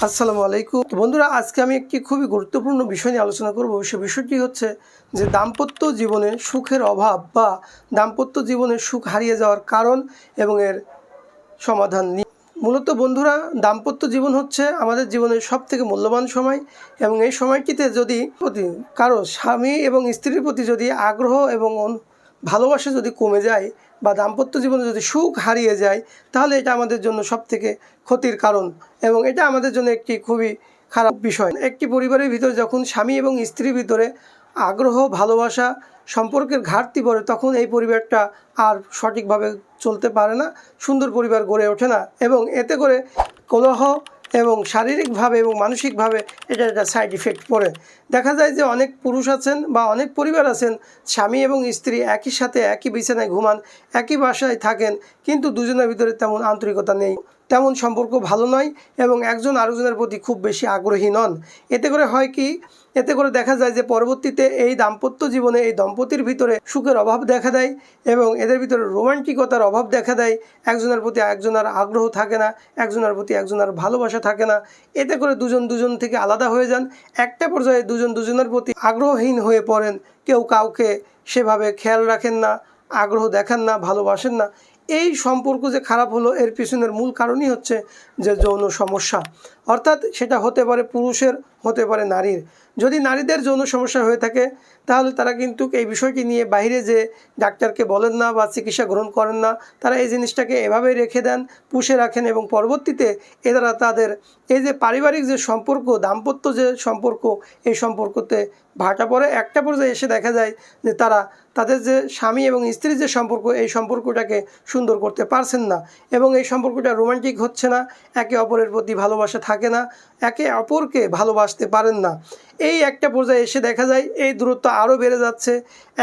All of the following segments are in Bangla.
আসসালামু আলাইকুম। তো বন্ধুরা, আজকে আমি একটি খুবই গুরুত্বপূর্ণ বিষয় নিয়ে আলোচনা করব। সে বিষয়টি হচ্ছে যে দাম্পত্য জীবনে সুখের অভাব বা দাম্পত্য জীবনে সুখ হারিয়ে যাওয়ার কারণ এবং এর সমাধান নিয়ে। মূলত বন্ধুরা, দাম্পত্য জীবন হচ্ছে আমাদের জীবনের সব থেকে মূল্যবান সময় এবং এই সময়টিতে যদি প্রতি কারও স্বামী এবং স্ত্রীর প্রতি যদি আগ্রহ এবং ভালোবাসা যদি কমে যায় বা দাম্পত্য জীবনে যদি সুখ হারিয়ে যায়, তাহলে এটা আমাদের জন্য সব থেকে ক্ষতির কারণ এবং এটা আমাদের জন্য একটি খুবই খারাপ বিষয়। একটি পরিবারের ভিতরে যখন স্বামী এবং স্ত্রীর ভিতরে আগ্রহ, ভালোবাসা, সম্পর্কের ঘাটতি পড়ে, তখন এই পরিবারটা আর সঠিকভাবে চলতে পারে না, সুন্দর পরিবার গড়ে ওঠে না এবং এতে করে কলহ এবং শারীরিকভাবে এবং মানসিকভাবে এটা একটা সাইড ইফেক্ট পড়ে দেখা যায় যে অনেক পুরুষ আছেন বা অনেক পরিবার আছেন, স্বামী এবং স্ত্রী একই সাথে একই বিছানায় ঘুমান, একই বাসায় থাকেন, কিন্তু দুজনের ভিতরে তেমন আন্তরিকতা নেই, তেমন সম্পর্ক ভালো নয় এবং একজন আরেকজনের প্রতি খুব বেশি আগ্রহী নন। এতে করে হয় কি এতে করে দেখা যায় যে পরবর্তীতে এই দাম্পত্য জীবনে এই দম্পতির ভিতরে সুখের অভাব দেখা দেয় এবং এদের ভিতরে রোমান্টিকতার অভাব দেখা দেয়। একজনের প্রতি একজনের আগ্রহ থাকে না, একজনের প্রতি একজনের ভালোবাসা থাকে না। এতে করে দুজন দুজন থেকে আলাদা হয়ে যান। একটা পর্যায়ে দুজন দুজনের প্রতি আগ্রহহীন হয়ে পড়েন। কেউ কাউকে সেভাবে খেয়াল রাখেন না, আগ্রহ দেখান না, ভালোবাসেন না। এই সম্পর্ক যে খারাপ হলো, এর পিছনের মূল কারণই হচ্ছে যে যৌন সমস্যা। অর্থাৎ সেটা হতে পারে পুরুষের, হতে পারে নারীর। যদি নারীদের যৌন সমস্যা হয়ে থাকে, তাহলে তারা কিন্তু এই বিষয়টি নিয়ে বাইরে যে ডাক্তারকে বলেন না বা চিকিৎসা গ্রহণ করেন না, তারা এই জিনিসটাকে এভাবেই রেখে দেন, পুষে রাখেন এবং পরবর্তীতে এরা তাদের এই যে পারিবারিক যে সম্পর্ক, দাম্পত্য যে সম্পর্ক, এই সম্পর্কতে ভাটা পড়ে। একটা পর্যায়ে এসে দেখা যায় যে তারা তাদের যে স্বামী এবং স্ত্রীর যে সম্পর্ক, এই সম্পর্কটাকে সুন্দর করতে পারছেন না এবং এই সম্পর্কটা রোমান্টিক হচ্ছে না, একে অপরের প্রতি ভালোবাসা থাকে না, একে অপরকে ভালোবাসতে পারেন না। এই একটা পর্যায়ে এসে দেখা যায় এই দূরত্ব আরও বেড়ে যাচ্ছে।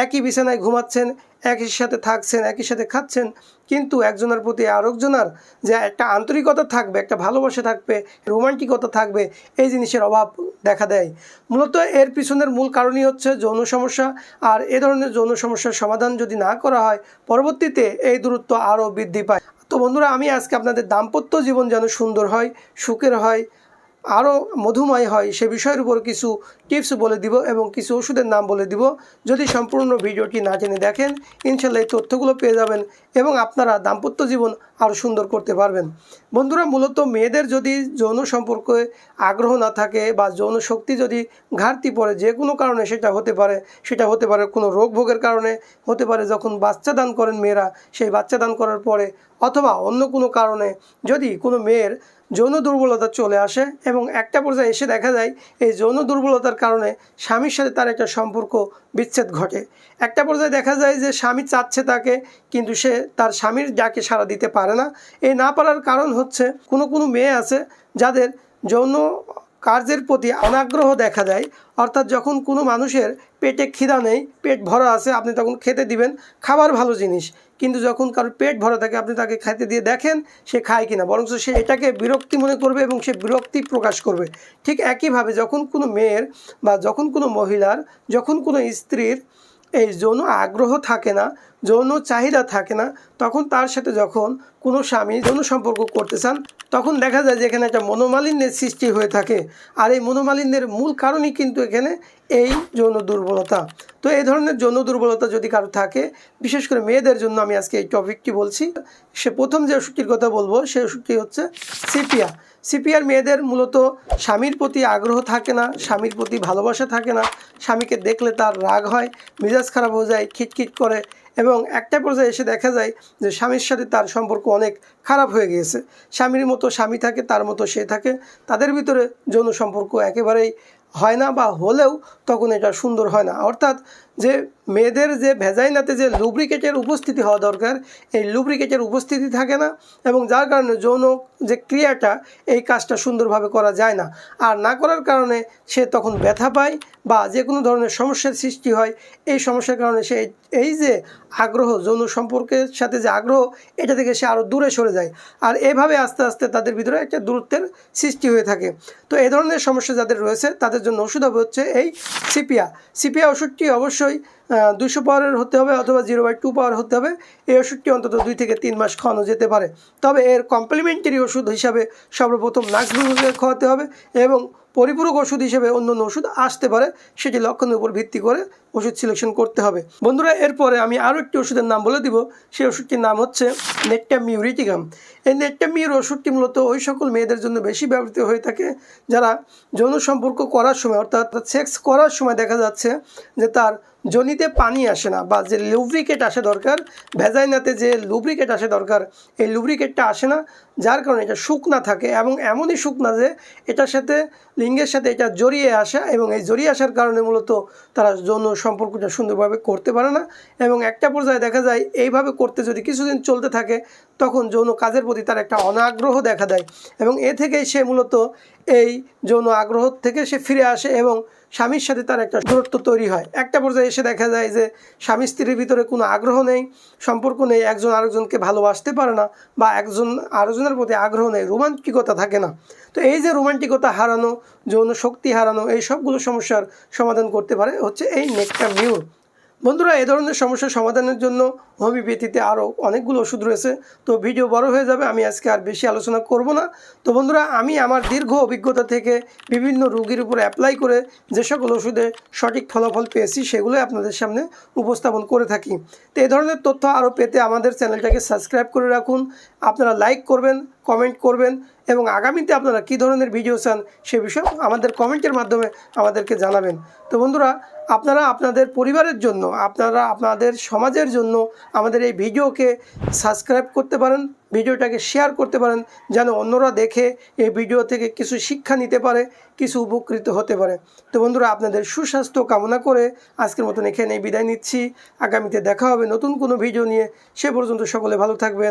একই বিছানায় ঘুমাচ্ছেন, একই সাথে থাকছেন, একই সাথে খাচ্ছেন। কিন্তু একজনের প্রতি আরেকজনের যে একটা আন্তরিকতা থাকবে, একটা ভালোবাসা থাকবে, রোমান্টিকতা থাকবে, এই জিনিসের অভাব দেখা দেয়। মূলত এর পিছনের মূল কারণই হচ্ছে যৌন সমস্যা। আর এ ধরনের যৌন সমস্যার সমাধান যদি না করা হয়, পরবর্তীতে এই দূরত্ব আরও বৃদ্ধি পায়। তো বন্ধুরা, আমি আজকে আপনাদের দাম্পত্য জীবন যেন সুন্দর হয়, সুখের হয় আরও মধুময় হয়, সে বিষয়ের উপর কিছু টিপস বলে দিব এবং কিছু ওষুধের নাম বলে দিব। যদি সম্পূর্ণ ভিডিওটি না জেনে দেখেন, ইনশাল্লাহ এই তথ্যগুলো পেয়ে যাবেন এবং আপনারা দাম্পত্য জীবন আরও সুন্দর করতে পারবেন। বন্ধুরা, মূলত মেয়েদের যদি যৌন সম্পর্কে আগ্রহ না থাকে বা যৌন শক্তি যদি ঘাটতি পড়ে, যে কোনো কারণে সেটা হতে পারে, সেটা হতে পারে কোনো রোগ ভোগের কারণে, হতে পারে যখন বাচ্চা দান করেন মেয়েরা, সেই বাচ্চা দান করার পরে অথবা অন্য কোনো কারণে যদি কোনো মেয়ের যৌন দুর্বলতা চলে আসে এবং একটা পর্যায়ে এসে দেখা যায় এই যৌন দুর্বলতার কারণে স্বামীর সাথে তার একটা সম্পর্ক বিচ্ছেদ ঘটে। একটা পর্যায়ে দেখা যায় যে স্বামী চাচ্ছে তাকে, কিন্তু সে তার স্বামীর ডাকে সাড়া দিতে পারে না। এই না পারার কারণ হচ্ছে কোনো কোনো মেয়ে আছে যাদের যৌন কার্যের প্রতি অনাগ্রহ দেখা দেয়। অর্থাৎ যখন কোনো মানুষের পেটে খিদা নেই, পেট ভরা আছে, আপনি তখন খেতে দিবেন। খাবার ভালো জিনিস। কিন্তু যখন কারোর পেট ভরা থাকে, আপনি তাকে খাইতে দিয়ে দেখেন সে খায় কিনা। বরং সে এটাকে বিরক্তি মনে করবে এবং সে বিরক্তি প্রকাশ করবে। ঠিক একইভাবে যখন কোনো মেয়ের বা যখন কোনো মহিলার, যখন কোনো স্ত্রীর এই যৌন আগ্রহ থাকে না যৌন চাহিদা থাকে না, তখন তার সাথে যখন কোনো স্বামী যৌন সম্পর্ক করতে চান, তখন দেখা যায় যে এখানে একটা মনোমালিন্যের সৃষ্টি হয়ে থাকে। আর এই মনোমালিন্যের মূল কারণই কিন্তু এখানে এই যৌন দুর্বলতা। তো এই ধরনের যৌন দুর্বলতা যদি কারও থাকে, বিশেষ করে মেয়েদের জন্য আমি আজকে এই টপিকটি বলছি। সে প্রথম যে ওষুধটির কথা বলব, সেই ওষুধটি হচ্ছে সিপিয়া। সিপিআর মেয়েদের মূলত স্বামীর প্রতি আগ্রহ থাকে না, স্বামীর প্রতি ভালোবাসা থাকে না। স্বামীকে দেখলে তার রাগ হয়, মেজাজ খারাপ হয়ে যায়, খিটখিট করে এবং একটা পর্যায়ে এসে দেখা যায় যে স্বামীর সাথে তার সম্পর্ক অনেক খারাপ হয়ে গিয়েছে। স্বামীর মতো স্বামী থাকে, তার মতো সে থাকে, তাদের ভিতরে যৌন সম্পর্ক একেবারেই হয় না বা হলেও তখন এটা সুন্দর হয় না। অর্থাৎ যে মেয়েদের যে ভেজাইনাতে যে লুব্রিকেটের উপস্থিতি হওয়া দরকার, এই লুব্রিকেটের উপস্থিতি থাকে না এবং যার কারণে যৌন যে ক্রিয়াটা, এই কাজটা সুন্দরভাবে করা যায় না। আর না করার কারণে সে তখন ব্যথা পায় বা যে কোনো ধরনের সমস্যার সৃষ্টি হয়, এই সমস্যার কারণে সে এই যে আগ্রহ, যৌন সম্পর্কের সাথে যে আগ্রহ, এটা থেকে সে আরও দূরে সরে যায়। আর এভাবে আস্তে আস্তে তাদের ভিতরে একটা দূরত্বের সৃষ্টি হয়ে থাকে। তো এই ধরনের সমস্যা যাদের রয়েছে, তাদের জন্য ওষুধ হবে হচ্ছে এই সিপিয়া। সিপিয়া ওষুধটি অবশ্যই অবশ্যই দুশো পাওয়ারের হতে হবে অথবা জিরো বাই টু পাওয়ার হতে হবে। এই ওষুধটি অন্তত দুই থেকে তিন মাস খাওয়ানো যেতে পারে। তবে এর কমপ্লিমেন্টারি ওষুধ হিসাবে সর্বপ্রথম নাক্সবুলকে খাওয়াতে হবে এবং পরিপূরক ওষুধ হিসেবে অন্য অন্য ওষুধ আসতে পারে, সেটি লক্ষণের উপর ভিত্তি করে ওষুধ সিলেকশন করতে হবে। বন্ধুরা, এরপরে আমি আরও একটি ওষুধের নাম বলে দিব। সেই ওষুধটির নাম হচ্ছে নেট্টামিউরিটিকাম এই নেট্টামিউর ওষুধটি মূলত ওই সকল মেয়েদের জন্য বেশি ব্যবহৃত হয়ে থাকে, যারা যৌন সম্পর্ক করার সময়, অর্থাৎ সেক্স করার সময় দেখা যাচ্ছে যে তার জনিতে পানি আসে না বা যে লুব্রিকেট আসে দরকার ভেজাইনাতে যে লুব্রিকেট আসে দরকার, এই লুব্রিকেটটা আসে না, যার কারণে এটা শুকনা থাকে এবং এমনই শুকনা যে এটার সাথে লিঙ্গের সাথে এটা জড়িয়ে আসা এবং এই জড়িয়ে আসার কারণে মূলত তারা যৌন সম্পর্কটা সুন্দরভাবে করতে পারে না এবং একটা পর্যায়ে দেখা যায় এইভাবে করতে যদি কিছুদিন চলতে থাকে, তখন যৌন কাজের প্রতি তার একটা অনাগ্রহ দেখা দেয় এবং এ থেকেই সে মূলত এই যৌন আগ্রহ থেকে সে ফিরে আসে এবং স্বামীর সাথে তার একটা দূরত্ব তৈরি হয়। একটা পর্যায়ে এসে দেখা যায় যে স্বামী স্ত্রীর ভিতরে কোনো আগ্রহ নেই, সম্পর্ক নেই, একজন আরেকজনকে ভালোবাসতে পারে না বা একজন আরেকজনের প্রতি আগ্রহ নেই, রোমান্টিকতা থাকে না। তো এই যে রোমান্টিকতা হারানো, যৌন শক্তি হারানো, এই সবগুলো সমস্যার সমাধান করতে পারে হচ্ছে এই নেকটা মিউর বন্ধুরা, এ ধরনের সমস্যার সমাধানের জন্য হোমিওপ্যাথিতে আরও অনেকগুলো ওষুধ রয়েছে। তো ভিডিও বড় হয়ে যাবে, আমি আজকে আর বেশি আলোচনা করব না। তো বন্ধুরা, আমি আমার দীর্ঘ অভিজ্ঞতা থেকে বিভিন্ন রোগীর উপর অ্যাপ্লাই করে যে সকল ওষুধে সঠিক ফলাফল পেয়েছি, সেগুলোই আপনাদের সামনে উপস্থাপন করে থাকি। তো এই ধরনের তথ্য আরও পেতে আমাদের চ্যানেলটাকে সাবস্ক্রাইব করে রাখুন। আপনারা লাইক করবেন কমেন্ট করবেন এবং আগামীতে আপনারা কী ধরনের ভিডিও চান সে বিষয়ে আমাদের কমেন্টের মাধ্যমে আমাদেরকে জানাবেন। তো বন্ধুরা, আপনারা আপনাদের পরিবারের জন্য, আপনারা আপনাদের সমাজের জন্য আমাদের এই ভিডিওকে সাবস্ক্রাইব করতে পারেন ভিডিওটাকে শেয়ার করতে পারেন, যেন অন্যরা দেখে এই ভিডিও থেকে কিছু শিক্ষা নিতে পারে, কিছু উপকৃত হতে পারে। তো বন্ধুরা, আপনাদের সুস্বাস্থ্য কামনা করে আজকের মতন এখানে বিদায় নিচ্ছি। আগামীতে দেখা হবে নতুন কোনো ভিডিও নিয়ে। সে পর্যন্ত সকলে ভালো থাকবেন।